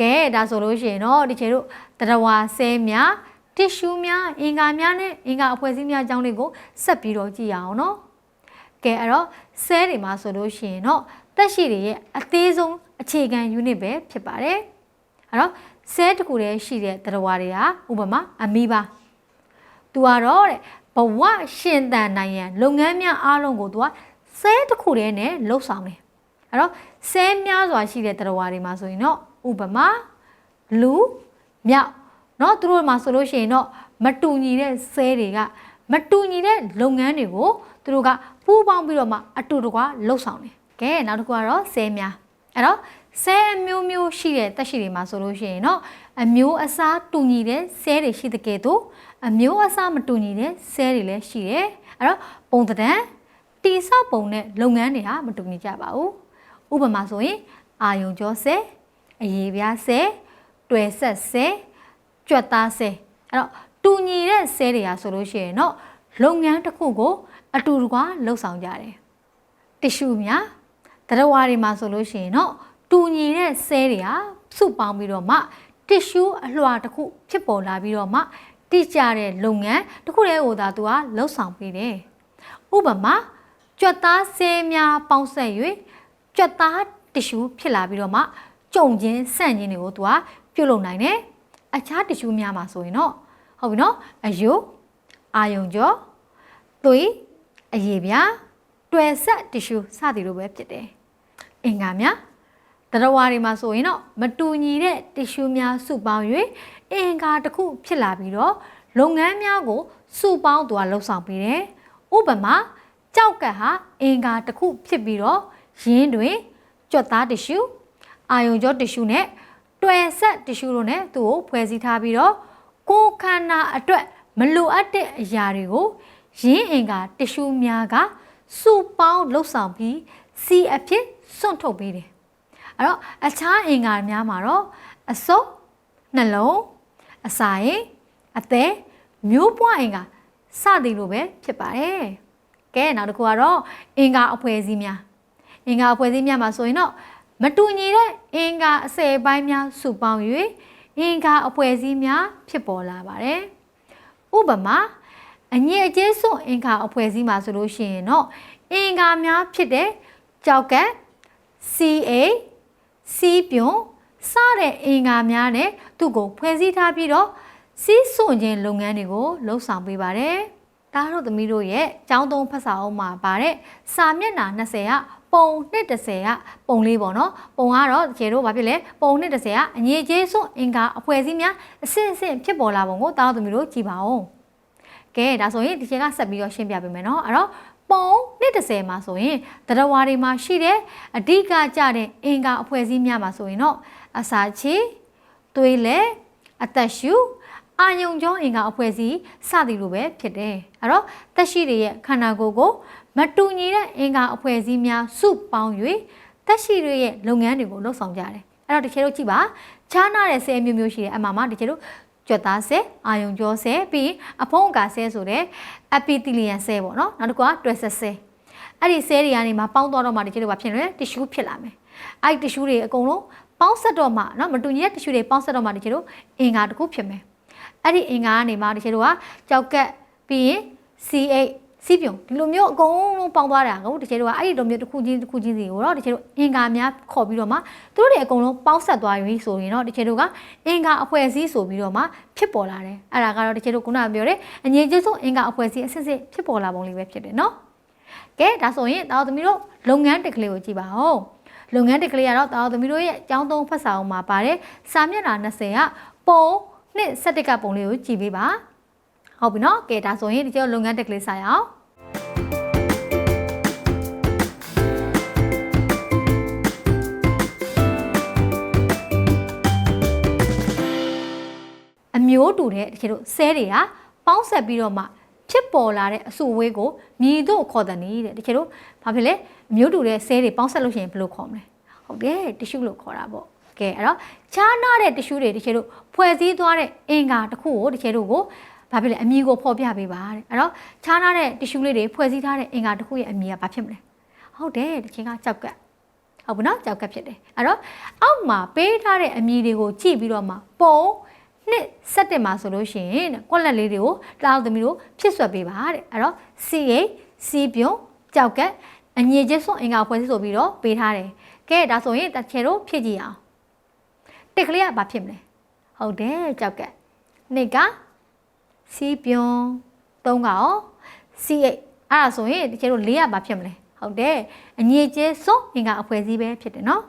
ကဲဒါဆိုလို့ရှိရင်တော့ဒီချေတို့တရဝါဆဲများတစ်ရှူးများအင်္ဂါများနဲ့အင်္ဂါအဖွဲ့အစည်းများအကြောင်းလေးကိုဆက်ပြီးတော့ကြည့်ရအောင်နော်ကဲအဲ့တော့ဆဲတွေမှာဆိုလို့ရှိရင်တော့တက်ရှိတွေရဲ့အသေးဆုံးအခြေခံ unit ပဲဖြစ်ပါတယ်အဲ့တော့ဆဲတစ်ခုတည်းရှိတဲ့တရဝါတွေဟာဥပမာအမီပါသူကတော့တဲ့ဘဝရှင်တန်နိုင်ရန်လုပ်ငန်းများအားလုံးကိုသူကဆဲတစ်ခုတည်းနဲ့လှုပ်ဆောင်တယ်အဲ့တော့ဆဲများစွာရှိတဲ့တရဝါတွေမှာဆိုရင်တော့ ဥပမာလူမြောက်เนาะသူတို့မှာဆိုလို့ရှိရင်တော့မတူညီတဲ့ဆဲတွေကမတူညီတဲ့လုပ်ငန်းတွေကိုသူတို့ကပူးပေါင်းပြီးတော့မှအတူတကွလှုပ်ဆောင်တယ်ကဲနောက်တစ်ခုကတော့ဆဲများအဲ့တော့ဆဲအမျိုးမျိုးရှိတဲ့တက်ရှိတွေမှာဆိုလို့ရှိရင်တော့အမျိုးအစားတူညီတဲ့ဆဲတွေရှိတဲ့ကဲ့သို့အမျိုးအစားမတူညီတဲ့ဆဲတွေလည်းရှိတယ်အဲ့တော့ပုံသဏ္ဍာန်တိဆောက်ပုံနဲ့လုပ်ငန်းတွေဟာမတူညီကြပါဘူးဥပမာဆိုရင်အာယုံကျော်ဆဲ အရေးပြားဆဲတွယ်ဆက်ဆဲကြွက်သားဆဲအဲ့တော့တူညီတဲ့ဆဲတွေဟာဆိုလို့ရှိရင်တော့လုပ်ငန်းတစ်ခုကို အတူတကွလှုပ်ဆောင်ကြတယ်တ िश ူများတရဝါတွေမှာဆိုလို့ရှိရင်တော့တူညီတဲ့ဆဲတွေဟာစုပေါင်းပြီးတော့မှတ िश ူအလွှာတစ်ခုဖြစ်ပေါ်လာပြီးတော့မှတိကျတဲ့လုပ်ငန်းတစ်ခုတည်းကိုသာသူကလှုပ်ဆောင်ပေးတယ်ဥပမာကြွက်သားဆဲများပေါင်းဆက်၍ကြွက်သားတ िश ူဖြစ်လာပြီးတော့မှ ကြုံချင်းဆန့်ချင်းတွေကိုသူကပြုတ်လုံနိုင်တယ်အခြားတ िश ူများမှာဆိုရင်တော့ဟုတ်ပြီနော်အယုအာယုံကျော်သွေးအရေပြားတွယ်ဆက်တ िश ူစသည်လိုပဲဖြစ်တယ်အင်္ဂါများတရဝါတွေမှာဆိုရင်တော့မတူညီတဲ့တ िश ူများစုပေါင်း၍အင်္ဂါတစ်ခုဖြစ်လာပြီးတော့လုပ်ငန်းများကိုစုပေါင်းသူကလှုပ်ဆောင်ပေးတယ်ဥပမာကြောက်ကတ်ဟာအင်္ဂါတစ်ခုဖြစ်ပြီးတော့ရင်းတွင်ကြွက်သားတ िश ူ အာယုံကြောတစ်ရှူနဲ့တွယ်ဆက်တစ်ရှူတို့နဲ့သူ့ကိုဖွဲ့စည်းထားပြီးတော့ကိုခန္ဓာအတွက်မလိုအပ်တဲ့အရာတွေကိုရင်းအင်ကတစ်ရှူများကစုပေါင်းလှုပ်ဆောင်ပြီးစီအဖြစ်စွန့်ထုတ်ပေးတယ်။အဲ့တော့အခြားအင်္ဂါများမှာတော့အစုပ်နှလုံးအစာရင်အသည်မျိုးပွားအင်္ဂါစသည်လိုပဲဖြစ်ပါတယ်။ကဲနောက်တစ်ခုကတော့အင်္ဂါအဖွဲ့အစည်းများအင်္ဂါအဖွဲ့အစည်းများမှာဆိုရင်တော့ မတူညီတဲ့အင်္ဂါအစယ်ပိုင်းများစုပေါင်း၍အင်္ဂါအဖွဲ့အစည်းများ ဖြစ်ပေါ်လာပါတယ်ဥပမာအညစ်အကြေးစွန့်အင်္ဂါအဖွဲ့အစည်းမှာဆိုလို့ရှိရင်တော့အင်္ဂါများဖြစ်တဲ့ကြောက်ကတ် CA စီးပြုံစတဲ့အင်္ဂါများနဲ့သူ့ကိုဖွဲ့စည်းထားပြီးတော့စီးစွန့်ခြင်းလုပ်ငန်းတွေကိုလှုပ်ဆောင်ပေးပါတယ်။ဒါတို့သမီးတို့ရဲ့ကျောင်းသုံးဖတ်စာအုပ်မှာပါတဲ့စာမျက်နှာ20က ပုံ130ကပုံလေးပေါ့နော်။ပုံကတော့တကယ်တော့ဘာဖြစ်လဲပုံ130ကအငြိကျေးစွန့်အင်္ဂါအဖွဲ့အစည်းများအစစ်အစစ်ဖြစ်ပေါ်လာပုံကိုတားတို့သမီးတို့ကြည့်ပါဦး။ကဲဒါဆိုရင်ဒီချိန်ကဆက်ပြီးတော့ရှင်းပြပေးမယ်နော်။အဲ့တော့ပုံ130မှာဆိုရင်တရဝါတွေမှာရှိတဲ့အဓိကကြတဲ့အင်္ဂါအဖွဲ့အစည်းများမှာဆိုရင်တော့အစာချေသွေးလက်အသက်ရှူအာယုံကြောအင်္ဂါအဖွဲ့အစည်းစသည်လိုပဲဖြစ်တယ်အဲ့တော့သက်ရှိတွေရဲ့ခန္ဓာကိုယ်ကို မတူညီတဲ့အင်္ဂါအဖွဲ့အစည်းများစုပေါင်း၍တက်ရှိတွေရဲ့လုပ်ငန်းတွေကိုလှုပ်ဆောင်ကြတယ်။အဲ့တော့တကယ်လို့ကြည့်ပါခြားနာတဲ့ဆဲအမျိုးမျိုးရှိတယ်အမှန်မှတကယ်လို့ကြွက်သားဆဲအာယုံကြောဆဲပြီးအဖုံးကာဆဲဆိုတဲ့ epithelial ဆဲပေါ့နော်နောက်တစ်ခုကတွယ်ဆက်ဆဲအဲ့ဒီဆဲတွေကနေမှပေါင်းသွားတော့မှတကယ်လို့ဘာဖြစ်လဲ tissue ဖြစ်လာမယ်အဲ့ဒီ tissue တွေအကုန်လုံးပေါင်းဆက်တော့မှနော်မတူညီတဲ့ tissue တွေပေါင်းဆက်တော့မှတကယ်လို့အင်္ဂါတစ်ခုဖြစ်မယ်အဲ့ဒီအင်္ဂါကနေမှတကယ်လို့ကကြောက်ကက်ပြီးရင် CH စီးပြုံဒီလိုမျိုးအကုန်လုံးပေါင်းသွားတာကိုတကယ်တော့အဲ့ဒီလိုမျိုးတစ်ခုချင်းတစ်ခုချင်းစီကိုတော့တကယ်တော့အင်္ဂါများခေါ်ပြီးတော့မှသူတို့တွေအကုန်လုံးပေါင်းဆက်သွားပြီဆိုရင်တော့တကယ်တော့ကအင်္ဂါအဖွဲ့အစည်းဆိုပြီးတော့မှဖြစ်ပေါ်လာတယ်အဲ့ဒါကတော့တကယ်တော့ခုနကပြောတဲ့အငြိကျေးဆုံးအင်္ဂါအဖွဲ့အစည်းအစစ်စစ်ဖြစ်ပေါ်လာပုံလေးပဲဖြစ်တယ်နော်ကဲဒါဆိုရင်တာသမီးတို့လုပ်ငန်းတက်ကလေးကိုကြည့်ပါဦးလုပ်ငန်းတက်ကလေးကတော့တာသမီးတို့ရဲ့အကြောင်းသုံးဖတ်စာအုပ်မှာပါတယ်စာမျက်နှာ20ကပုံနှစ်17ကပုံလေးကိုကြည့်ပေးပါဟုတ်ပြီနော်ကဲဒါဆိုရင်ဒီကျလုပ်ငန်းတက်ကလေးစာရအောင် အမျိုးတူတဲ့တကယ်လို့ဆဲတွေကပေါင်းဆက်ပြီးတော့မှဖြစ်ပေါ်လာတဲ့အစုအဝေးကိုမြည်တို့ခေါ်တဲ့နေတဲ့တကယ်လို့ဘာဖြစ်လဲအမျိုးတူတဲ့ဆဲတွေပေါင်းဆက်လို့ရှိရင်ဘယ်လိုခေါ်မလဲဟုတ်တယ်တ िश ူလို့ခေါ်တာပေါ့ကဲအဲ့တော့ခြားနာတဲ့တ िश ူတွေတကယ်လို့ဖွဲ့စည်းသွားတဲ့အင်္ဂါတစ်ခုကိုတကယ်လို့ကိုဘာဖြစ်လဲအမည်ကိုဖော်ပြပေးပါတဲ့အဲ့တော့ခြားနာတဲ့တ िश ူလေးတွေဖွဲ့စည်းထားတဲ့အင်္ဂါတစ်ခုရဲ့အမည်ကဘာဖြစ်မလဲဟုတ်တယ်တချင်ကကြောက်ကတ် ဟုတ်ပြီနော်ကြောက်ကက်ဖြစ်တယ်အဲ့တော့အောက်မှာပေးထားတဲ့အမည်တွေကိုကြည့်ပြီးတော့မှပုံ နှစ်ဆက်တင်မှာဆိုလို့ရှိရင်ကွက်လက်လေးတွေကိုတားသမီးတို့ဖြစ်ဆွဲပေးပါတဲ့အဲ့တော့ CA C ပြုံကြောက်ကက်အငြိကျစွန်အင်္ဂါဖွဲ့စည်းဆိုပြီးတော့ပေးထားတယ်ကဲဒါဆိုရင်တချေတို့ဖြစ်ကြည့်အောင်တစ်ကလေးကဘာဖြစ်မလဲဟုတ်တယ်ကြောက်ကက်နှစ်က C ပြုံသုံးကရော C8 အဲ့ဒါဆိုရင်တချေတို့၄ကဘာဖြစ်မလဲဟုတ်တယ်အငြိကျစွန်အင်္ဂါအဖွဲ့စည်းပဲဖြစ်တယ်နော်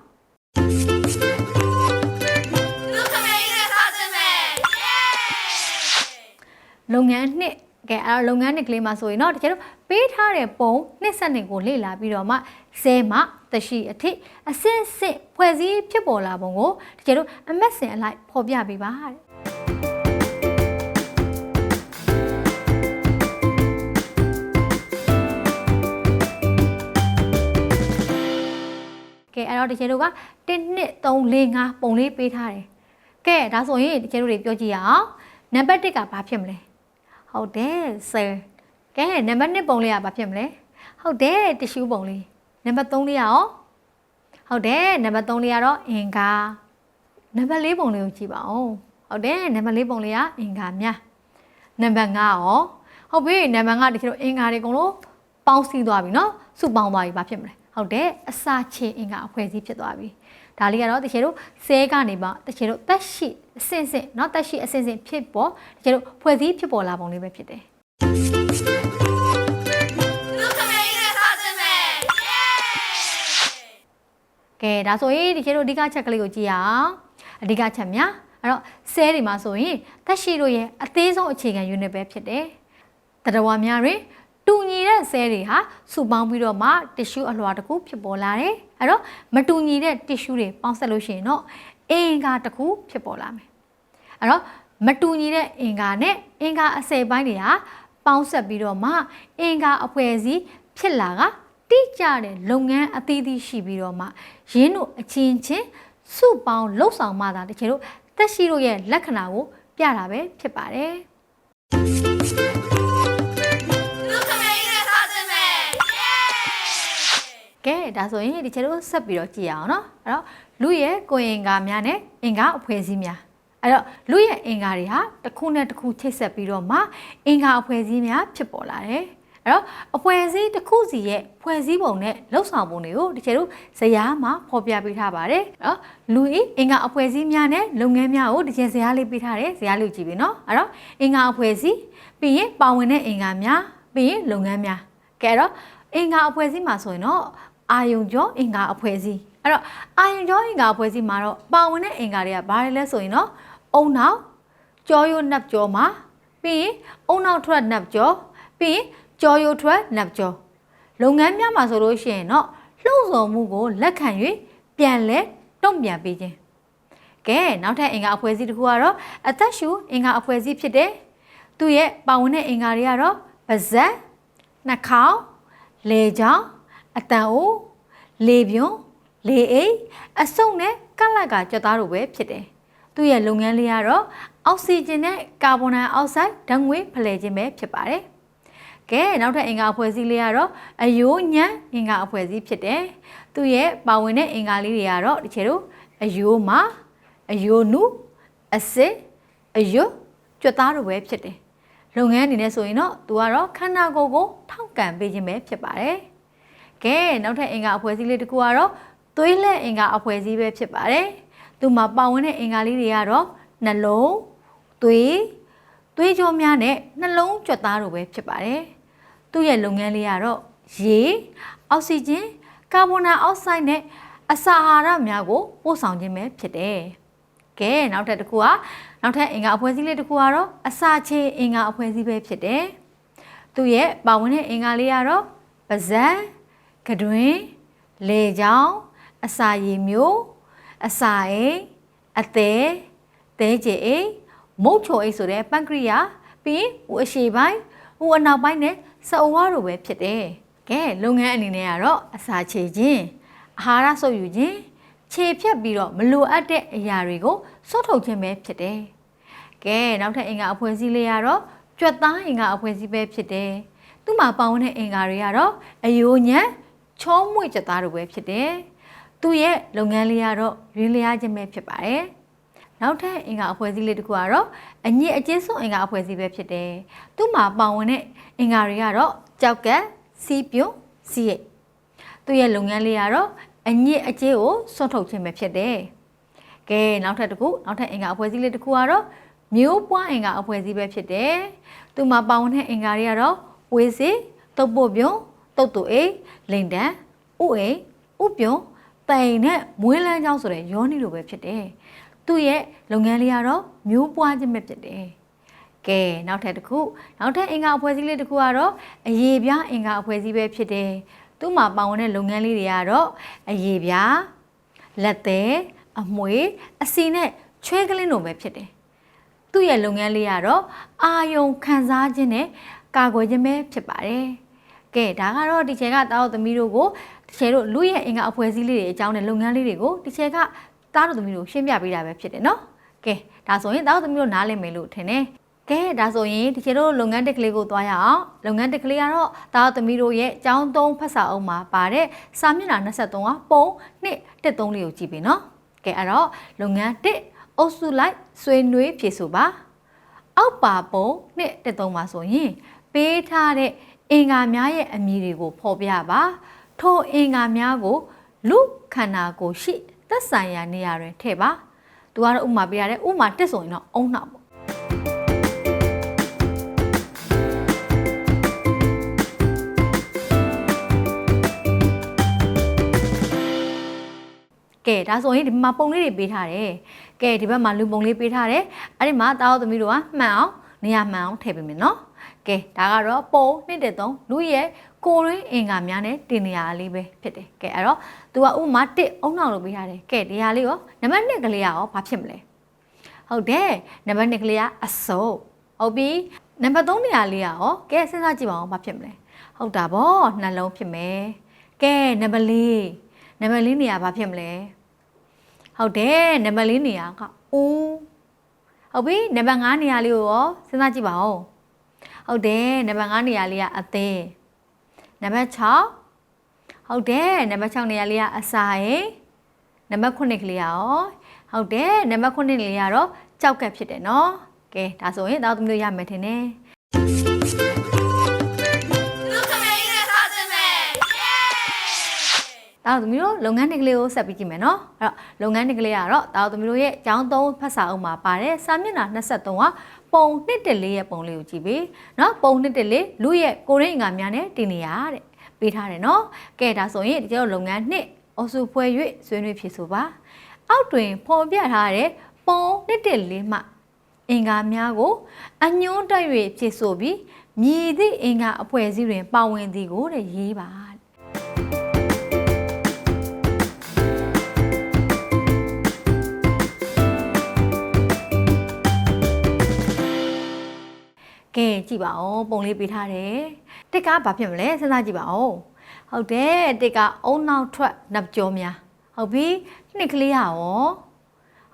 လုပ်ငန်းနှစ်ကဲအဲ့တော့လုပ်ငန်းနှစ်ကလေးမှာဆိုရင်တော့တကယ်လို့ပေးထားတဲ့ပုံနှစ်ဆက်နှစ်ကိုလေ့လာပြီးတော့မှဇဲမှတရှိအထိအစစ်စစ်ဖွဲ့စည်းဖြစ်ပေါ်လာပုံကိုတကယ်လို့အမက်စင်အလိုက်ဖော်ပြပေးပါတဲ့ကဲအဲ့တော့တကယ်လို့က1 2 3 4 5ပုံလေးပေးထားတယ်။ကဲဒါဆိုရင်တကယ်လို့တွေပြောကြည့်ရအောင်။နံပါတ်1ကဘာဖြစ်မလဲ။ ဟုတ်တယ်ဆယ်ကဲနံပါတ်1ပုံလေးကဘာဖြစ်မလဲဟုတ်တယ်တ िश ူးပုံလေးနံပါတ်3လေးကရောဟုတ်တယ်နံပါတ်3လေးကတော့အင်္ဂါနံပါတ်4ပုံလေးကိုကြည့်ပါဦးဟုတ်တယ်နံပါတ်4ပုံလေးကအင်္ဂါများနံပါတ်5ရောဟုတ်ပြီနံပါတ်5တချို့အင်္ဂါတွေအကုန်လုံးပေါင်းစည်းသွားပြီเนาะစုပေါင်းသွားပြီဘာဖြစ်မလဲဟုတ်တယ်အစာချေအင်္ဂါအဖွဲ့စည်းဖြစ်သွားပြီ ဒါလေးကတော့တချို့တို့ဆဲကနေပါတချို့တို့တက်ရှိအစင်စင်เนาะတက်ရှိအစင်စင်ဖြစ်ပေါ်တချို့တို့ဖွဲ့စည်းဖြစ်ပေါ်လာပုံလေးပဲဖြစ်တယ် လူခမေးနဲ့စားစမယ် ကဲဒါဆိုရင်ဒီခေတ်တို့အဓိကချက်ကလေးကိုကြည့်ရအောင်အဓိကချက်များအဲ့တော့ဆဲတွေမှာဆိုရင်တက်ရှိတို့ရဲ့အသေးဆုံးအခြေခံ unit ပဲဖြစ်တယ်တရဝများတွင် တူညီတဲ့ဆဲတွေဟာစုပေါင်းပြီးတော့မှတ िश ူအလွှာတစ်ခုဖြစ်ပေါ်လာတယ်အဲ့တော့မတူညီတဲ့တ िश ူတွေပေါင်းဆက်လို့ရှိရင်တော့အင်္ဂါတစ်ခုဖြစ်ပေါ်လာမယ်အဲ့တော့မတူညီတဲ့အင်္ဂါနဲ့အင်္ဂါအစိပ်ပိုင်းတွေဟာပေါင်းဆက်ပြီးတော့မှအင်္ဂါအဖွဲ့အစည်းဖြစ်လာကတိကျတဲ့လုပ်ငန်းအသီးသီးရှိပြီးတော့မှရင်းတို့အချင်းချင်းစုပေါင်းလှုပ်ဆောင်မှသာတကယ်လို့တက်ရှိတို့ရဲ့လက္ခဏာကိုပြတာပဲဖြစ်ပါတယ် ကဲဒါဆိုရင်ဒီချက်တို့ဆက်ပြီးတော့ကြည့်ရအောင်နော်အဲ့တော့လူရဲ့ကိုယ်အင်္ဂါများနဲ့အင်္ဂါအဖွဲ့အစည်းများအဲ့တော့လူရဲ့အင်္ဂါတွေဟာတစ်ခုနဲ့တစ်ခုချိတ်ဆက်ပြီးတော့မှအင်္ဂါအဖွဲ့အစည်းများဖြစ်ပေါ်လာတယ်အဲ့တော့အဖွဲ့အစည်းတစ်ခုစီရဲ့ဖွဲ့စည်းပုံနဲ့လှုပ်ဆောင်ပုံတွေကိုဒီချက်တို့ဇယားမှာဖော်ပြပေးထားပါတယ်နော်လူဤအင်္ဂါအဖွဲ့အစည်းများနဲ့လုပ်ငန်းများကိုဒီချက်ဇယားလေးပေးထားတယ်ဇယားလေးကိုကြည့်ပြီနော်အဲ့တော့အင်္ဂါအဖွဲ့အစည်းပြီးရင်ပါဝင်တဲ့အင်္ဂါများပြီးရင်လုပ်ငန်းများကဲတော့အင်္ဂါအဖွဲ့အစည်းမှာဆိုရင်တော့ အာယုံကျော်အင်္ဂါအဖွဲ့အစည်းအဲ့တော့အာယုံကျော်အင်္ဂါအဖွဲ့အစည်းမှာတော့ပါဝင်တဲ့အင်္ဂါတွေကဘာတွေလဲဆိုရင်တော့အုံနောက်ကြောရိုးနပ်ကျော်မှာပြီးရင်အုံနောက်ထွက်နပ်ကျော်ပြီးရင်ကြောရိုးထွက်နပ်ကျော်လုပ်ငန်းများမှာဆိုလို့ရှိရင်တော့လှုပ်ဆော်မှုကိုလက်ခံ၍ပြန်လဲတုံ့ပြန်ပေးခြင်းကဲနောက်ထပ်အင်္ဂါအဖွဲ့အစည်းတစ်ခုကတော့အသက်ရှူအင်္ဂါအဖွဲ့အစည်းဖြစ်တဲ့သူ့ရဲ့ပါဝင်တဲ့အင်္ဂါတွေကတော့ပါဇက်နှာခေါင်းလေချောင်း အတန်အိုးလေပြွန်းလေအိတ်အဆုပ်နဲ့ကလတ်ကကြွက်သားတို့ပဲဖြစ်တယ်။သူ့ရဲ့လုပ်ငန်းလေးကတော့အောက်ဆီဂျင်နဲ့ကာဗွန်ဒိုင်အောက်ဆိုက်ဓာတ်ငွေ့ဖလှယ်ခြင်းပဲဖြစ်ပါတယ်။ကဲနောက်ထပ်အင်္ဂါအဖွဲ့အစည်းလေးကတော့အယိုးညံအင်္ဂါအဖွဲ့အစည်းဖြစ်တယ်။သူ့ရဲ့ပါဝင်တဲ့အင်္ဂါလေးတွေကတော့ဒီချေတို့အယိုးမှာအယိုးနုအစစ်အယွတ်ကြွက်သားတို့ပဲဖြစ်တယ်။လုပ်ငန်းအနေနဲ့ဆိုရင်တော့သူကတော့ခန္ဓာကိုယ်ကိုထောက်ကန်ပေးခြင်းပဲဖြစ်ပါတယ်။ ကဲနောက်ထပ်အင်္ဂါအဖွဲ့အစည်းလေးတစ်ခုကတော့သွေးလက်အင်္ဂါအဖွဲ့အစည်းပဲဖြစ်ပါတယ်။သူမှာပါဝင်တဲ့အင်္ဂါလေးတွေကတော့နှလုံးသွေးသွေးကြောများနဲ့နှလုံးကြွက်သားတို့ပဲဖြစ်ပါတယ်။သူ့ရဲ့လုပ်ငန်းလေးကတော့ရေအောက်ဆီဂျင်ကာဗွန်ဒိုင်အောက်ဆိုက်နဲ့အစာအာဟာရများကိုပို့ဆောင်ခြင်းပဲဖြစ်တယ်။ကဲနောက်ထပ်တစ်ခုကနောက်ထပ်အင်္ဂါအဖွဲ့အစည်းလေးတစ်ခုကတော့အစာချေအင်္ဂါအဖွဲ့အစည်းပဲဖြစ်တယ်။သူ့ရဲ့ပါဝင်တဲ့အင်္ဂါလေးကတော့ပါဇက် ကတွင်လေချောင်းအစာရည်မျိုးအစာအိမ်အသေးသဲကျအိမ်မုတ်ချိုအိမ်ဆိုတဲ့ပန်ကရိယာပြီးရင်ဦးအရှိပိုင်းဦးအနောက်ပိုင်းနဲ့စအဝါတို့ပဲဖြစ်တယ်။ကဲလုပ်ငန်းအနေနဲ့ကတော့အစာချေခြင်းအာဟာရဆုပ်ယူခြင်းခြေဖြတ်ပြီးတော့မလိုအပ်တဲ့အရာတွေကိုစွတ်ထုတ်ခြင်းပဲဖြစ်တယ်။ကဲနောက်ထပ်အင်္ဂါအဖွဲ့အစည်းလေးကတော့ကြွက်သားအင်္ဂါအဖွဲ့အစည်းပဲဖြစ်တယ်။သူ့မှာပါဝင်တဲ့အင်္ဂါတွေကတော့အယိုးညံ ချောမွေ့ကြက်သားတို့ပဲဖြစ်တယ်။သူ့ရဲ့လုပ်ငန်းလေးကတော့ရင်းလျားခြင်းပဲဖြစ်ပါတယ်နောက်ထပ်အင်္ဂါအဖွဲ့အစည်းလေးတစ်ခုကတော့အညစ်အကြေးဆုံးအင်္ဂါအဖွဲ့အစည်းပဲဖြစ်တယ်သူ့မှာပါဝင်တဲ့အင်္ဂါတွေကတော့ကြောက်ကက်စီးပြုံစီးရိတ်သူ့ရဲ့လုပ်ငန်းလေးကတော့အညစ်အကြေးကိုစွန့်ထုတ်ခြင်းပဲဖြစ်တယ်ကဲနောက်ထပ်တစ်ခုနောက်ထပ်အင်္ဂါအဖွဲ့အစည်းလေးတစ်ခုကတော့မျိုးပွားအင်္ဂါအဖွဲ့အစည်းပဲဖြစ်တယ်သူ့မှာပါဝင်တဲ့အင်္ဂါတွေကတော့ဝေးစီတုပ်ပုတ်ပြုံ တုတ်တူအိမ်လိန်တန်ဥအိမ်ဥပြုံတိုင်နဲ့မွေးလန်းချောင်းဆိုတဲ့ယောနီလိုပဲဖြစ်တယ်သူ့ရဲ့လုပ်ငန်းလေးကတော့မျိုးပွားခြင်းပဲဖြစ်တယ်ကဲနောက်ထပ်တစ်ခုနောက်ထပ်အင်္ဂါအဖွဲ့အစည်းလေးတစ်ခုကတော့အရေးပြားအင်္ဂါအဖွဲ့အစည်းပဲဖြစ်တယ်သူ့မှာပါဝင်တဲ့လုပ်ငန်းလေးတွေကတော့အရေးပြားလက်သေးအမွေအစီနဲ့ချွဲကလင်းလိုပဲဖြစ်တယ်သူ့ရဲ့လုပ်ငန်းလေးကတော့အာယုံခံစားခြင်းနဲ့ကာကွယ်ခြင်းပဲဖြစ်ပါတယ် ကဲဒါကတော့ဒီချေကတားတော်သမီးတို့ကိုဒီချေတို့လူရဲ့အင်္ဂါအဖွဲ့အစည်းလေးတွေအကြောင်းနဲ့လုပ်ငန်းလေးတွေကိုဒီချေကတားတော်သမီးတို့ရှင်းပြပေးတာပဲဖြစ်တယ်နော်ကဲဒါဆိုရင်တားတော်သမီးတို့နားလည်မယ်လို့ထင်တယ်ကဲဒါဆိုရင်ဒီချေတို့လုပ်ငန်းတက်ကလေးကိုသွားရအောင်လုပ်ငန်းတက်ကလေးကတော့တားသမီးတို့ရဲ့အကြောင်းသုံးဖတ်စာအုပ်မှာပါတဲ့စာမျက်နှာ23ကပုံနှစ်တက်3လေးကိုကြည့်ပြီနော်ကဲအဲ့တော့လုပ်ငန်း1အုပ်စုလိုက်ဆွေးနွေးဖြေဆိုပါအောက်ပါပုံနှစ်တက်3မှာဆိုရင်ပေးထားတဲ့ အင်္ဂါများရဲ့အမည်တွေကိုဖော်ပြပါထိုအင်္ဂါများကိုလူခန္ဓာကိုယ်ရှိသက်ဆိုင်ရာနေရာတွင်ထည့်ပါသူကတော့ဥမာပေးရတယ်ဥမာတက်ဆိုရင်တော့အုံနှောက်ပေါ့ကဲဒါဆိုရင်ဒီမှာပုံလေးတွေပေးထားတယ်ကဲဒီဘက်မှာလူပုံလေးပေးထားတယ်အဲ့ဒီမှာတားတော်သမီးတို့ကမှန်အောင်နေရာမှန်အောင်ထည့်ပေးမယ်နော် ကဲဒါကတော့ပုံနှစ်တဲ့သုံးလူရဲ့ကိုရင်းအင်္ဂါများနဲ့တင်နေရလေးပဲဖြစ်တယ်ကဲအဲ့တော့ तू ကဥမာ1အုံနောက်လို့ပေးထားတယ်ကဲဒီဟာလေးရောနံပါတ်1ကလေးကရောဘာဖြစ်မလဲဟုတ်တယ်နံပါတ်2ကလေးကအစိုးဟုတ်ပြီနံပါတ်3နေရာလေးကရောကဲစဉ်းစားကြည့်ပါဦးဘာဖြစ်မလဲဟုတ်တာဗောနှလုံးဖြစ်မယ်ကဲနံပါတ်4နံပါတ်4နေရာဘာဖြစ်မလဲဟုတ်တယ်နံပါတ်4နေရာကဦးဟုတ်ပြီနံပါတ်5နေရာလေးကိုရောစဉ်းစားကြည့်ပါဦး ဟုတ်တယ်နံပါတ်5နေရာလေးကအသေးနံပါတ်6ဟုတ်တယ်နံပါတ်6နေရာလေးကအစာရယ်နံပါတ်9ကလေးရောဟုတ်တယ်နံပါတ်9လေးကတော့ကြောက်ကက်ဖြစ်တယ်နော်ကဲဒါဆိုရင်တောက်သမီးတို့ရမယ်ထင်တယ်လူခမေးနဲ့စားခြင်းပဲเย้တောက်သမီးတို့လုပ်ငန်းတွေကလေးကိုဆက်ပြီးကြည့်မယ်နော်အဲ့တော့လုပ်ငန်းတွေကလေးကတော့တောက်သမီးတို့ရဲ့အကြောင်းသုံးဖတ်စာအုပ်မှာပါတယ်စာမျက်နှာ23က ပုံနှစ်တလေးရဲ့ပုံလေးကိုကြည့်ပြီနော်ပုံနှစ်တလေးလူရဲ့ကိုရင်းအင်္ဂါများနဲ့တင်နေရတဲ့ပေးထားတယ်နော်ကဲဒါဆိုရင်ဒီကျတော့လုပ်ငန်းနှစ်အဆူဖွဲ၍ဆွေးနွေးဖြေဆိုပါအောက်တွင်ဖော်ပြထားတဲ့ပုံနှစ်တလေးမှအင်္ဂါများကိုအညွှန်းတက်၍ဖြေဆိုပြီးမြည်သည့်အင်္ဂါအဖွဲ့အစည်းတွင်ပါဝင်သည်ကိုတဲ့ရေးပါ ကဲကြည့်ပါဦးပုံလေးပေးထားတယ်တစ်ကဘာဖြစ်မလဲစဉ်းစားကြည့်ပါဦးဟုတ်တယ်တစ်ကအုံနောက်ထွက်နပ်ကြောများဟုတ်ပြီနှစ်ကလေးရရော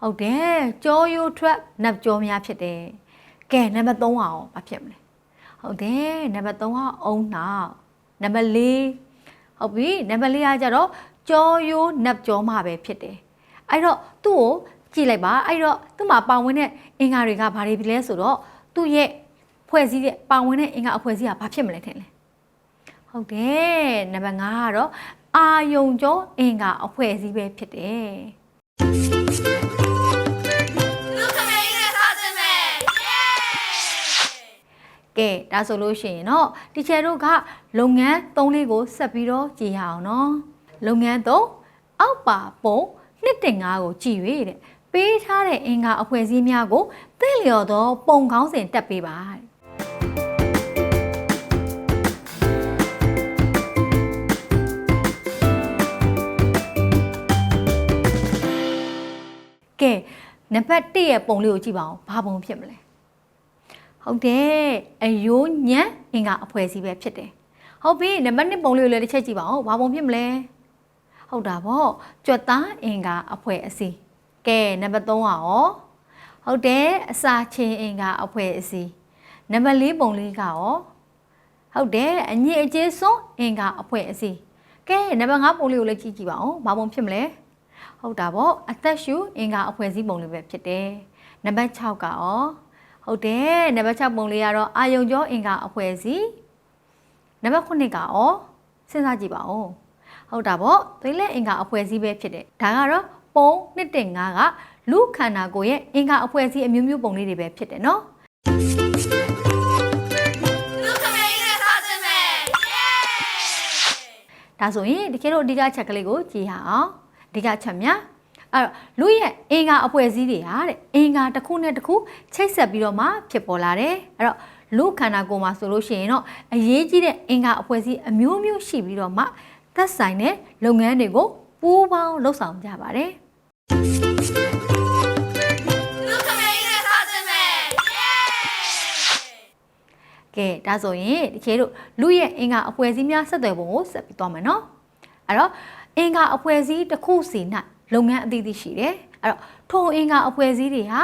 ဟုတ်တယ်ကြောရိုးထွက်နပ်ကြောများဖြစ်တယ်ကဲနံပါတ်3ကရောဘာဖြစ်မလဲဟုတ်တယ်နံပါတ်3ကအုံနောက်နံပါတ်4ဟုတ်ပြီနံပါတ်4ကကြတော့ကြောရိုးနပ်ကြောမှပဲဖြစ်တယ်အဲ့တော့သူ့ကိုကြည့်လိုက်ပါအဲ့တော့သူ့မှာပါဝင်တဲ့အင်္ဂါတွေကဘာတွေဖြစ်လဲဆိုတော့သူ့ရဲ့ ဖွဲ့စည်းတဲ့ပါဝင်တဲ့အင်္ဂါအဖွဲ့အစည်းကဘာဖြစ်မလဲထင်လဲဟုတ်တယ်နံပါတ်5ကတော့အာယုံကျော်အင်္ဂါအဖွဲ့အစည်းပဲဖြစ်တယ်လူခမေးနဲ့စားခြင်းပဲเย้ကဲဒါဆိုလို့ရှိရင်တော့တီချယ်တို့ကလုပ်ငန်း၃လေးကိုဆက်ပြီးတော့ကြည့်ရအောင်နော်လုပ်ငန်း၃အောက်ပါပုံနှစ်တင်၅ကိုကြည့်၍တဲ့ပေးထားတဲ့အင်္ဂါအဖွဲ့အစည်းများကိုသိလျော်သောပုံကောင်းစဉ်တက်ပေးပါတဲ့ ကဲနံပါတ်1ရဲ့ပုံလေးကိုကြည့်ပါဦးဘာပုံဖြစ်မလဲဟုတ်တယ်အယိုးညံအင်္ဂါအဖွဲ့အစည်းပဲဖြစ်တယ်ဟုတ်ပြီနံပါတ်2ပုံလေးကိုလည်းတစ်ချက်ကြည့်ပါဦးဘာပုံဖြစ်မလဲဟုတ်တာဗောကြွက်သားအင်္ဂါအဖွဲ့အစည်းကဲနံပါတ်3ကရောဟုတ်တယ်အစာချင်းအင်္ဂါအဖွဲ့အစည်းနံပါတ်4ပုံလေးကရောဟုတ်တယ်အညစ်အကြေးစွန်းအင်္ဂါအဖွဲ့အစည်းကဲနံပါတ်5ပုံလေးကိုလည်းကြည့်ကြည့်ပါဦးဘာပုံဖြစ်မလဲ ဟုတ်တာပေါ့အသက်ရှူအင်္ဂါအဖွဲ့အစည်းပုံလေးပဲဖြစ်တယ်နံပါတ်6ကရောဟုတ်တယ်နံပါတ်6ပုံလေးကတော့အာယုံကျော်အင်္ဂါအဖွဲ့အစည်းနံပါတ်9ကရောစဉ်းစားကြည့်ပါဦးဟုတ်တာပေါ့သွေးလက်အင်္ဂါအဖွဲ့အစည်းပဲဖြစ်တယ်ဒါကတော့ပုံ1.5ကလူခန္ဓာကိုယ်ရဲ့အင်္ဂါအဖွဲ့အစည်းအမျိုးမျိုးပုံလေးတွေပဲဖြစ်တယ်နော်လူခမင်းနဲ့စားခြင်းပဲယေးဒါဆိုရင်ဒီခေတ်တို့အဓိကချက်ကလေးကိုကြည့်ရအောင် အဓိကချက်များအဲ့တော့လူရဲ့အင်္ဂါအဖွဲ့အစည်းတွေဟာတဲ့အင်္ဂါတစ်ခုနဲ့တစ်ခုချိတ်ဆက်ပြီးတော့မှဖြစ်ပေါ်လာတယ်အဲ့တော့လူခန္ဓာကိုယ်မှာဆိုလို့ရှိရင်တော့အရေးကြီးတဲ့အင်္ဂါအဖွဲ့အစည်းအမျိုးမျိုးရှိပြီးတော့မှသက်ဆိုင်တဲ့လုပ်ငန်းတွေကိုပူးပေါင်းလုပ်ဆောင်ကြပါတယ်လူခမင်းနဲ့စားခြင်းပဲယေးကဲဒါဆိုရင်ဒီခေတ်တို့လူရဲ့အင်္ဂါအဖွဲ့အစည်းများဆက်သွယ်ပုံကိုဆက်ပြီးသွားမယ်နော်အဲ့တော့ အင်္ဂါအဖွဲ့အစည်းတစ်ခုစီ၌လုပ်ငန်းအသီးသီးရှိတယ်အဲ့တော့ထိုအင်္ဂါအဖွဲ့အစည်းတွေဟာ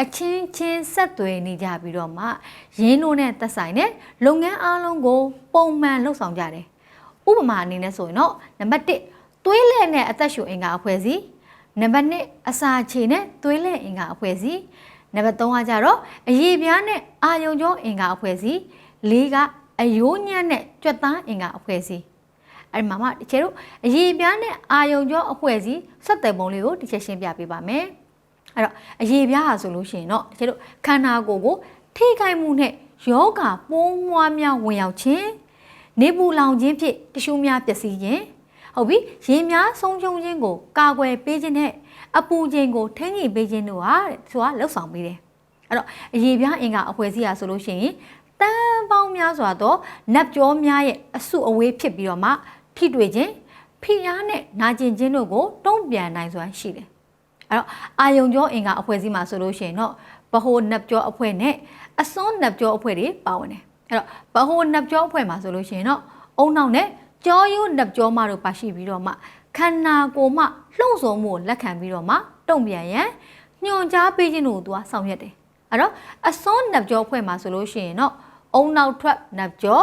အချင်းချင်းဆက်သွယ်နေကြပြီးတော့မှရင်းတို့နဲ့သက်ဆိုင်တဲ့လုပ်ငန်းအားလုံးကို ပုံမှန်လုပ်ဆောင်ကြတယ်ဥပမာအနေနဲ့ဆိုရင်တော့နံပါတ်1သွေးလက်နဲ့အသက်ရှူအင်္ဂါအဖွဲ့အစည်းနံပါတ်2အစာခြေနဲ့သွေးလက်အင်္ဂါအဖွဲ့အစည်းနံပါတ်3ကကြတော့အရေပြားနဲ့အာယုံကြောအင်္ဂါအဖွဲ့အစည်း၄ကအယိုးညံ့နဲ့ကြွက်သားအင်္ဂါအဖွဲ့အစည်း အဲ့ဒီမှာမှတချေတို့အရေပြားနဲ့အာယုံကြောအဖွဲ့အစည်းဆက်သွယ်ပုံလေးကိုတစ်ချက်ရှင်းပြပေးပါမယ်အဲ့တော့အရေပြားဟာဆိုလို့ရှိရင်တော့တချေတို့ခန္ဓာကိုယ်ကိုထိခိုက်မှုနဲ့ယောဂပိုးမွားများဝင်ရောက်ခြင်းနေပူလောင်ခြင်းဖြင့်တ िश ူးများပျက်စီးခြင်းဟုတ်ပြီရင်များဆုံးရှုံးခြင်းကိုကာကွယ်ပေးခြင်းနဲ့အပူခြင်းကိုထိန်းညှိပေးခြင်းတို့ဟာတဲ့သူကလှုပ်ဆောင်ပေးတယ်အဲ့တော့အရေပြားအင်္ဂါအဖွဲ့အစည်းဟာဆိုလို့ရှိရင်တန်းပေါင်းများစွာသောနတ်ကြောများရဲ့အစုအဝေးဖြစ်ပြီးတော့မှ ထိတွေ့ခြင်းဖိအားနဲ့နာကျင်ခြင်းတို့ကိုတုံ့ပြန်နိုင်စွာရှိတယ်အဲ့တော့အာယုံကြောအင်္ဂါအဖွဲ့အစည်းမှာဆိုလို့ရှိရင်တော့ဗဟိုနတ်ကြောအဖွဲ့နဲ့အစွန်းနတ်ကြောအဖွဲ့တွေပါဝင်တယ်အဲ့တော့ဗဟိုနတ်ကြောအဖွဲ့မှာဆိုလို့ရှိရင်တော့အုံနောက်နဲ့ကြောရိုးနတ်ကြောမတို့ပါရှိပြီးတော့မှခန္ဓာကိုယ်မှလှုံ့ဆော်မှုကိုလက်ခံပြီးတော့မှတုံ့ပြန်ရန်ညွန်ကြားပေးခြင်းတို့ကိုသူကဆောင်ရွက်တယ်အဲ့တော့အစွန်းနတ်ကြောအဖွဲ့မှာဆိုလို့ရှိရင်တော့အုံနောက်ထွက်နတ်ကြော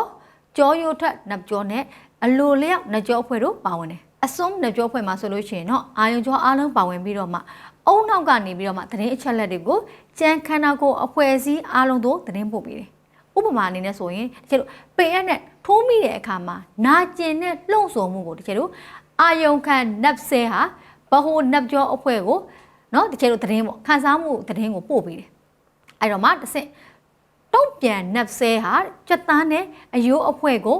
ကြောရိုးထွက်နတ်ကြောနဲ့ အလိုလျောက်နတ်ကြောအဖွဲ့တို့ပါဝင်တယ်အစွန်းနတ်ကြောအဖွဲ့မှာဆိုလို့ရှိရင်တော့အာယုံကြောအားလုံးပါဝင်ပြီးတော့မှအုံနောက်ကနေပြီးတော့မှသတင်းအချက်လက်တွေကိုကြံခန္ဓာကိုယ်အဖွဲ့အစည်းအားလုံးတို့သတင်းပို့ပေးတယ် ဥပမာအနေနဲ့ဆိုရင်တကယ်လို့ပေရက်နဲ့ထိုးမိတဲ့အခါမှာနာကျင်တဲ့လှုံ့ဆော်မှုကိုတကယ်လို့အာယုံခံနပ်ဆဲဟာဘဟိုနပ်ကြောအဖွဲ့ကိုเนาะတကယ်လို့သတင်းပေါ့ခန်းစားမှုသတင်းကိုပို့ပေးတယ်အဲ့တော့မှတစ်ဆင့်တုံ့ပြန်နပ်ဆဲဟာကြက်သားနဲ့အယိုးအဖွဲ့ကို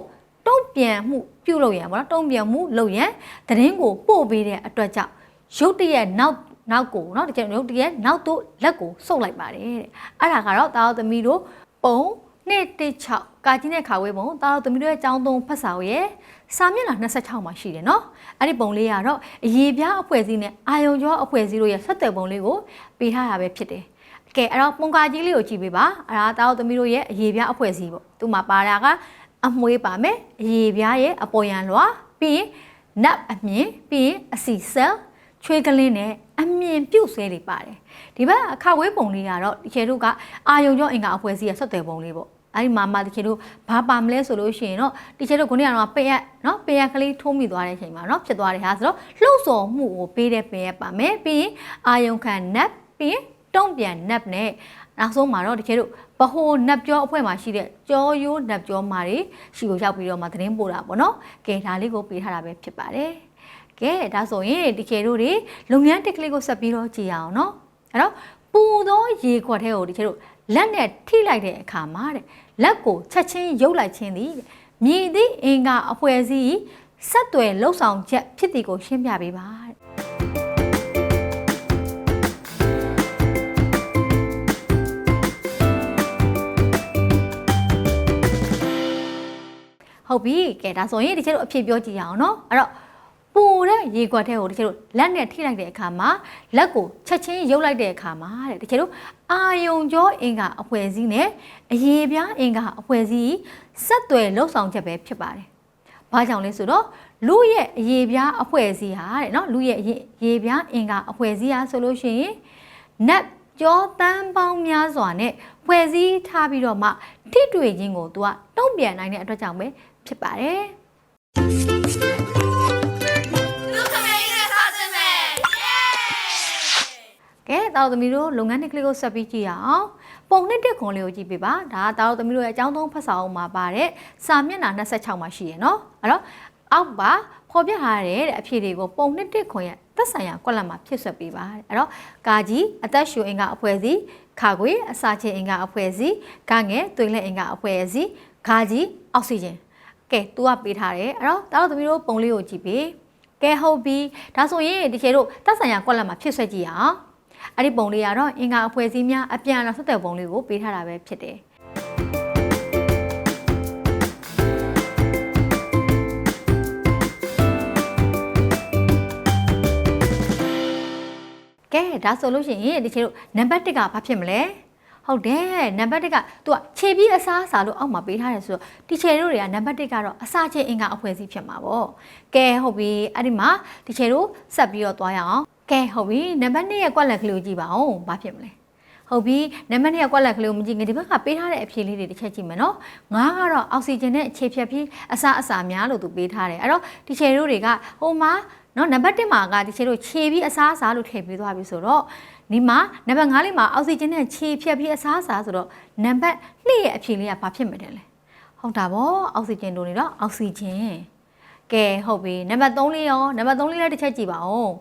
တုံ့ပြန်မှုပြုလုပ်ရန်ပေါ့နော်တုံ့ပြန်မှုလုပ်ရန်သတင်းကိုပို့ပေးတဲ့အတွက်ကြောင့်ရုတ်တရက်နောက်နောက်ကိုเนาะတကယ်ရုတ်တရက်နောက်တို့လက်ကိုစုပ်လိုက်ပါတယ်တဲ့အဲ့ဒါကတော့တာတော်သမီးတို့ပုံ116ကာကြီးနဲ့ခါဝဲပုံတာတော်သမီးတို့ရဲ့ចောင်းသုံးဖတ်စာရဲ့စာမျက်နှာ26မှာရှိတယ်เนาะအဲ့ဒီပုံလေးကတော့အရေးပြားအဖွဲ့အစည်းနဲ့အာယုံကျော်အဖွဲ့အစည်းတို့ရဲ့ဆက်သွယ်ပုံလေးကိုပေးထားတာပဲဖြစ်တယ်ကဲအဲ့တော့ပုံကာကြီးလေးကိုကြည့်ပေးပါအဲ့ဒါတာတော်သမီးတို့ရဲ့အရေးပြားအဖွဲ့အစည်းပေါ့သူမှာပါတာက အမွှေးပါမယ်အရေပြားရဲ့အပေါ်ယံလွှာပြီးရင်နပ်အမြင်ပြီးရင်အစီဆဲချွေးကလင်းနဲ့အမြင်ပြုတ်ဆွဲလေးပါတယ်ဒီဘက်အခဝေးပုံလေးကတော့တကယ်လို့ကအာယုံကြောင့်အင်္ဂါအဖွဲ့စီရဆက်သွယ်ပုံလေးပေါ့အဲ့ဒီမှာမှတကယ်လို့ဘာပါမလဲဆိုလို့ရှိရင်တော့တကယ်လို့ခုနကတော့ပင်ရက်နော်ပင်ရက်ကလေးထိုးမိသွားတဲ့အချိန်မှာနော်ဖြစ်သွားတဲ့ဟာဆိုတော့လှုပ်ဆော်မှုကိုပေးတဲ့ပင်ရက်ပါမယ်ပြီးရင်အာယုံခံနပ်ပြီးရင်တုံ့ပြန်နပ်နဲ့ နောက်ဆုံးမှာတော့တကယ်လို့ဗဟိုနတ်ပြောအဖွဲ့မှာရှိတဲ့ကြောရိုးနတ်ပြောမာတွေရှိကိုရောက်ပြီးတော့မှသတင်းပို့တာပေါ့နော်။ကဲဒါလေးကိုပေးထားတာပဲဖြစ်ပါတယ်။ကဲဒါဆိုရင်တကယ်လို့ဒီလုပ်ငန်းတက်ကလေးကိုဆက်ပြီးတော့ကြည့်ရအောင်နော်။အဲ့တော့ပူသောရေခွက်ထဲကိုတကယ်လို့လက်နဲ့ထိလိုက်တဲ့အခါမှာတဲ့လက်ကိုချက်ချင်းရုပ်လိုက်ခြင်းသည်မြည်သည့်အင်္ဂါအဖွဲ့အစည်းဆက်သွယ်လှုပ်ဆောင်ချက်ဖြစ်သည်ကိုရှင်းပြပေးပါ ဟုတ်ပြီကဲဒါဆိုရင်ဒီချက်တို့အဖြစ်ပြောကြည့်ရအောင်နော်အဲ့တော့ပူတဲ့ရေခွက်ထဲကိုဒီချက်တို့လက်နဲ့ထိလိုက်တဲ့အခါမှာလက်ကိုချက်ချင်းရုပ်လိုက်တဲ့အခါမှာတဲ့ဒီချက်တို့အာယုံကြောအင်္ဂါအဖွဲစည်းနဲ့အရေပြားအင်္ဂါအဖွဲစည်းဆက်သွယ်လှုပ်ဆောင်ချက်ပဲဖြစ်ပါတယ်။ဘာကြောင့်လဲဆိုတော့လူရဲ့အရေပြားအဖွဲစည်းဟာတဲ့နော်လူရဲ့အရေပြားအင်္ဂါအဖွဲစည်းဟာဆိုလို့ရှိရင်နတ်ကြောတန်းပေါင်းများစွာနဲ့ဖွဲ့စည်းထားပြီးတော့မှထိတွေ့ခြင်းကိုသူကတုံ့ပြန်နိုင်တဲ့အတွက်ကြောင့်ပဲ ဖြစ်ပါတယ်ကဲတာဝသမီးတို့လုပ်ငန်းနှစ်ကလေးကိုဆက်ပြီးကြည့်ရအောင်ပုံနှစ်တက်ခွန်လေးကိုကြည့်ပေးပါဒါတာဝသမီးတို့ရဲ့အကြောင်းဆုံးဖတ်စာအုပ်မှာပါတဲ့စာမျက်နှာ26မှာရှိရယ်နော်အဲ့တော့အောက်ပါပေါ်ပြထားရတဲ့အဖြေတွေကိုပုံနှစ်တက်ခွန်ရဲ့သက်ဆိုင်ရာကွက်လက်မှာဖြည့်ဆွက်ပေးပါတဲ့အဲ့တော့ကာကြီးအသက်ရှူအင်္ဂါအဖွဲစီခါခွေအစာချင်းအင်္ဂါအဖွဲစီဂငယ်သွေးလက်အင်္ဂါအဖွဲစီဂါကြီးအောက်ဆီဂျင် ကဲ तू ကပေးထားတယ်အဲ့တော့တာတော်သမီးတို့ပုံလေးကိုကြည့်ပေးကဲဟုတ်ပြီဒါဆိုရင်ဒီခေတို့သက်ဆိုင်ရာကွက်လက်မှာဖြစ်ဆွဲကြည့်ရအောင်အဲ့ဒီပုံလေးကတော့အင်္ဂါအဖွဲ့အစည်းများအပြန်အလှန်ဆက်သွယ်ပုံလေးကိုပေးထားတာပဲဖြစ်တယ်ကဲဒါဆိုလို့ရှိရင်ဒီခေတို့နံပါတ်1ကဘာဖြစ်မလဲ ဟုတ်တယ်နံပါတ်1က तू ကခြေပြီးအစားအစာလို့အောက်မှာပေးထားတယ်ဆိုတော့ဒီခြေတို့တွေကနံပါတ်1ကတော့အစာချင်းအင်္ဂါအဖွဲ့အစည်းဖြစ်မှာပေါ့ကဲဟုတ်ပြီအဲ့ဒီမှာဒီခြေတို့ဆက်ပြီးတော့သွားရအောင်ကဲဟုတ်ပြီနံပါတ်2ရဲ့ကွက်လက်ကလေးကိုကြည့်ပါဦးဘာဖြစ်မလဲဟုတ်ပြီနံပါတ်2ရဲ့ကွက်လက်ကလေးကိုမကြည့်ငါဒီဘက်ကပေးထားတဲ့အဖြေလေးတွေတစ်ချက်ကြည့်မယ်နော်ငါကတော့အောက်ဆီဂျင်နဲ့အခြေဖြတ်ပြီးအစာအစာများလို့သူပေးထားတယ်အဲ့တော့ဒီခြေတို့တွေကဟိုမှာနော်နံပါတ်1မှာကဒီခြေတို့ခြေပြီးအစားအစာလို့ထည့်ပေးသွားပြီဆိုတော့ ဒီမှာနံပါတ်5လေးမှာအောက်ဆီဂျင်နဲ့ခြေဖြတ်ပြီးအစားအစာဆိုတော့နံပါတ်2ရဲ့အဖြေလေးကဘာဖြစ်မတယ်လဲဟုတ်တာဗောအောက်ဆီဂျင်တို့နေတော့အောက်ဆီဂျင်ကဲဟုတ်ပြီနံပါတ်3လေးရောနံပါတ်3လေးလည်းတစ်ချက်ကြည့်ပါဦး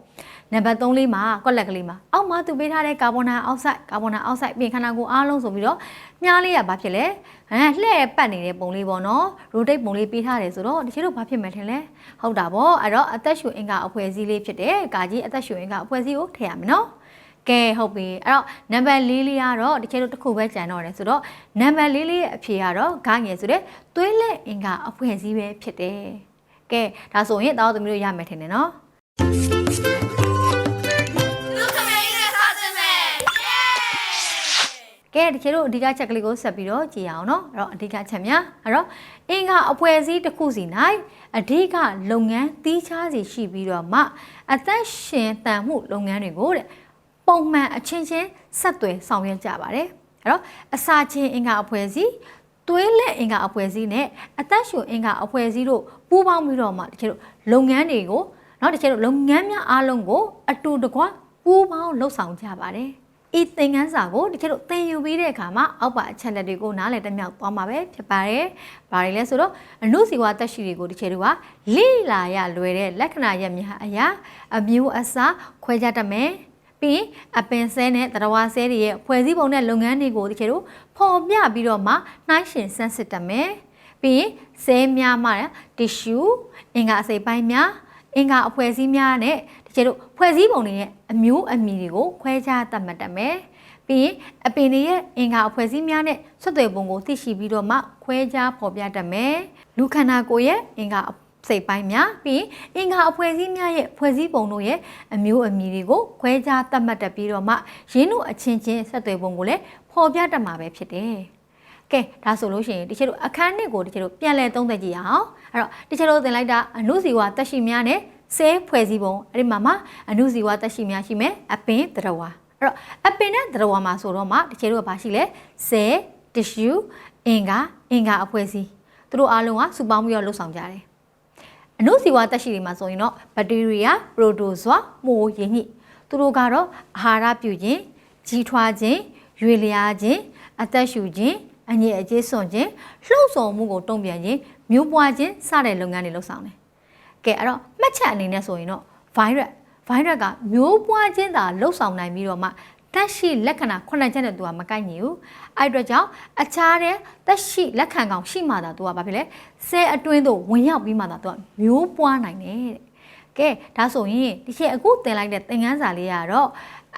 နံပါတ်3လေးမှာကွက်လက်ကလေးမှာအောက်မှာသူပေးထားတဲ့ကာဗွန်ဒိုင်အောက်ဆိုက်ကာဗွန်ဒိုင်အောက်ဆိုက်ပြင်ခန္ဓာကိုယ်အားလုံးဆိုပြီးတော့မြားလေးကဘာဖြစ်လဲဟမ်လှဲ့ပတ်နေတဲ့ပုံလေးပေါ့နော်ရိုတိတ်ပုံလေးပေးထားတယ်ဆိုတော့တချို့တို့ဘာဖြစ်မယ်ထင်လဲဟုတ်တာဗောအဲ့တော့အသက်ရှူအင်္ဂါအဖွဲ့အစည်းလေးဖြစ်တယ်ကာကြီးအသက်ရှူအင်္ဂါအဖွဲ့အစည်းကိုထည့်ရမယ်နော် ကဲဟုတ်ပြီအဲ့တော့နံပါတ်၄လေးကတော့တကယ်လို့တစ်ခုပဲကြံတော့တယ်ဆိုတော့နံပါတ်၄လေးရဲ့အဖြေကတော့ဂါငယ်ဆိုတဲ့သွေးလက်အင်္ဂါအဖွဲ့အစည်းပဲဖြစ်တယ်ကဲဒါဆိုရင်တောင်းသမီးတို့ရမယ်ထင်တယ်နော်လူခမင်းနဲ့စားစမယ်ကဲဒီခေတ်တို့အဓိကချက်ကလေးကိုဆက်ပြီးတော့ကြည့်အောင်နော်အဲ့တော့အဓိကချက်များအဲ့တော့အင်္ဂါအဖွဲ့အစည်းတစ်ခုစီ၌အဓိကလုပ်ငန်းတီးခြားစီရှိပြီးတော့မှအသက်ရှင်တန်မှုလုပ်ငန်းတွေကိုတဲ့ ပုံမှန်အချင်းချင်းဆက်သွယ်ဆောင်ရွက်ကြပါတယ်။အဲ့တော့အစာချင်းအင်္ဂါအဖွဲ့အစည်းသွေးလက်အင်္ဂါအဖွဲ့အစည်းနဲ့အသက်ရှူအင်္ဂါအဖွဲ့အစည်းတို့ပူးပေါင်းပြီးတော့မှတချို့လုပ်ငန်းတွေကိုနောက်တချို့လုပ်ငန်းများအားလုံးကိုအတူတကွပူးပေါင်းလှုပ်ဆောင်ကြပါတယ်။ဤသင်ခန်းစာကိုတချို့သင်ယူပြီးတဲ့အခါမှာအောက်ပါအချက်လက်တွေကိုနားလည်တမြောက်သွားမှာပဲဖြစ်ပါတယ်။ဘာတွေလဲဆိုတော့အနုစီဝါတက်ရှိတွေကိုတချို့ကလိလာရလွယ်တဲ့လက္ခဏာရများအရာအမျိုးအစားခွဲခြားတတ်မယ်။ ပြီးအပင်ဆဲနဲ့တရဝါဆဲတွေရဲ့ဖွဲ့စည်းပုံနဲ့လုပ်ငန်းတွေကိုတကယ်လို့ဖော်ပြပြီးတော့မှနှိုင်းရှင်ဆန်းစစ်တတ်မယ်။ပြီးရင်ဆဲများမှတီရှူအင်္ဂါအစိပ်ပိုင်းများအင်္ဂါအဖွဲ့အစည်းများနဲ့တကယ်လို့ဖွဲ့စည်းပုံတွေရဲ့အမျိုးအမည်တွေကိုခွဲခြားသတ်မှတ်တတ်မယ်။ပြီးရင်အပင်တွေရဲ့အင်္ဂါအဖွဲ့အစည်းများနဲ့ဆွတ်သွယ်ပုံကိုသိရှိပြီးတော့မှခွဲခြားဖော်ပြတတ်မယ်။လူခန္ဓာကိုယ်ရဲ့အင်္ဂါ စိတ်ပိုင်းများပြီးအင်္ဂါအဖွဲ့အစည်းများရဲ့ဖွဲ့စည်းပုံတို့ရဲ့အမျိုးအမည်တွေကိုခွဲခြားသတ်မှတ်တတ်ပြီးတော့မှရင်းတို့အချင်းချင်းဆက်သွယ်ပုံကိုလည်းဖော်ပြတတ်မှာပဲဖြစ်တယ်။ကဲဒါဆိုလို့ရှိရင်တချို့တို့အခန်းနှစ်ကိုတချို့တို့ပြန်လည်သုံးသပ်ကြည့်အောင်အဲ့တော့တချို့တို့သင်လိုက်တာအနုစီဝါတက်ရှိများနဲ့ဆဲဖွဲ့စည်းပုံအဲ့ဒီမှာမှအနုစီဝါတက်ရှိများရှိမယ်အပင်တရဝါအဲ့တော့အပင်နဲ့တရဝါမှာဆိုတော့မှတချို့တို့ကဘာရှိလဲဆဲ tissue အင်္ဂါအင်္ဂါအဖွဲ့အစည်းသူတို့အားလုံးကစုပေါင်းပြီးတော့လှုပ်ဆောင်ကြတယ် အနုစီဝါတက်ရှိတွေမှာဆိုရင်တော့ဘက်တီးရီးယားပရိုတိုဇွာမှုိုရင်းညှိသူတို့ကတော့အာဟာရပြုခြင်းကြီးထွားခြင်းရွေလျားခြင်းအသက်ရှူခြင်းအငြိအကျေးစွန့်ခြင်းလှုပ်ဆောင်မှုကိုတုံ့ပြန်ခြင်းမျိုးပွားခြင်းစတဲ့လုပ်ငန်းတွေလှုပ်ဆောင်တယ်။ကဲအဲ့တော့မှတ်ချက်အနေနဲ့ဆိုရင်တော့ virus virus ကမျိုးပွားခြင်းသာလှုပ်ဆောင်နိုင်ပြီးတော့မှ တက်ရှိလက္ခဏာခုနှစ်ချက်နဲ့သူကမကိုက်ညီဘူးအဲ့အတွက်ကြောင့်အခြားတဲ့တက်ရှိလက်ခံကောင်ရှိမှသာသူကဘာဖြစ်လဲဆဲအတွင်းသို့ဝင်ရောက်ပြီးမှသာသူကမျိုးပွားနိုင်တယ်တဲ့ကဲဒါဆိုရင်ဒီချက်အခုသင်လိုက်တဲ့သင်ခန်းစာလေးကတော့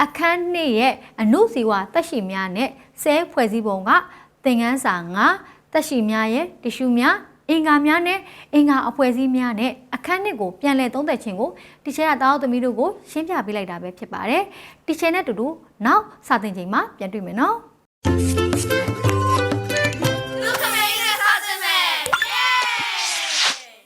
အခန်းနှစ်ရဲ့အနုစီဝါတက်ရှိများနဲ့ဆဲဖွဲ့စည်းပုံကသင်ခန်းစာ9တက်ရှိများရဲ့တ िश ူများ အင်္ဂါများနဲ့အင်္ဂါအဖွဲ့အစည်းများနဲ့အခန်းနှစ်ကိုပြန်လည်သုံးသပ်ခြင်းကိုတီချာကတားသမီးတို့ကိုရှင်းပြပေးလိုက်တာပဲဖြစ်ပါတယ်။တီချာနဲ့တူတူနောက်စာသင်ချိန်မှာပြန်တွေ့မယ်နော်။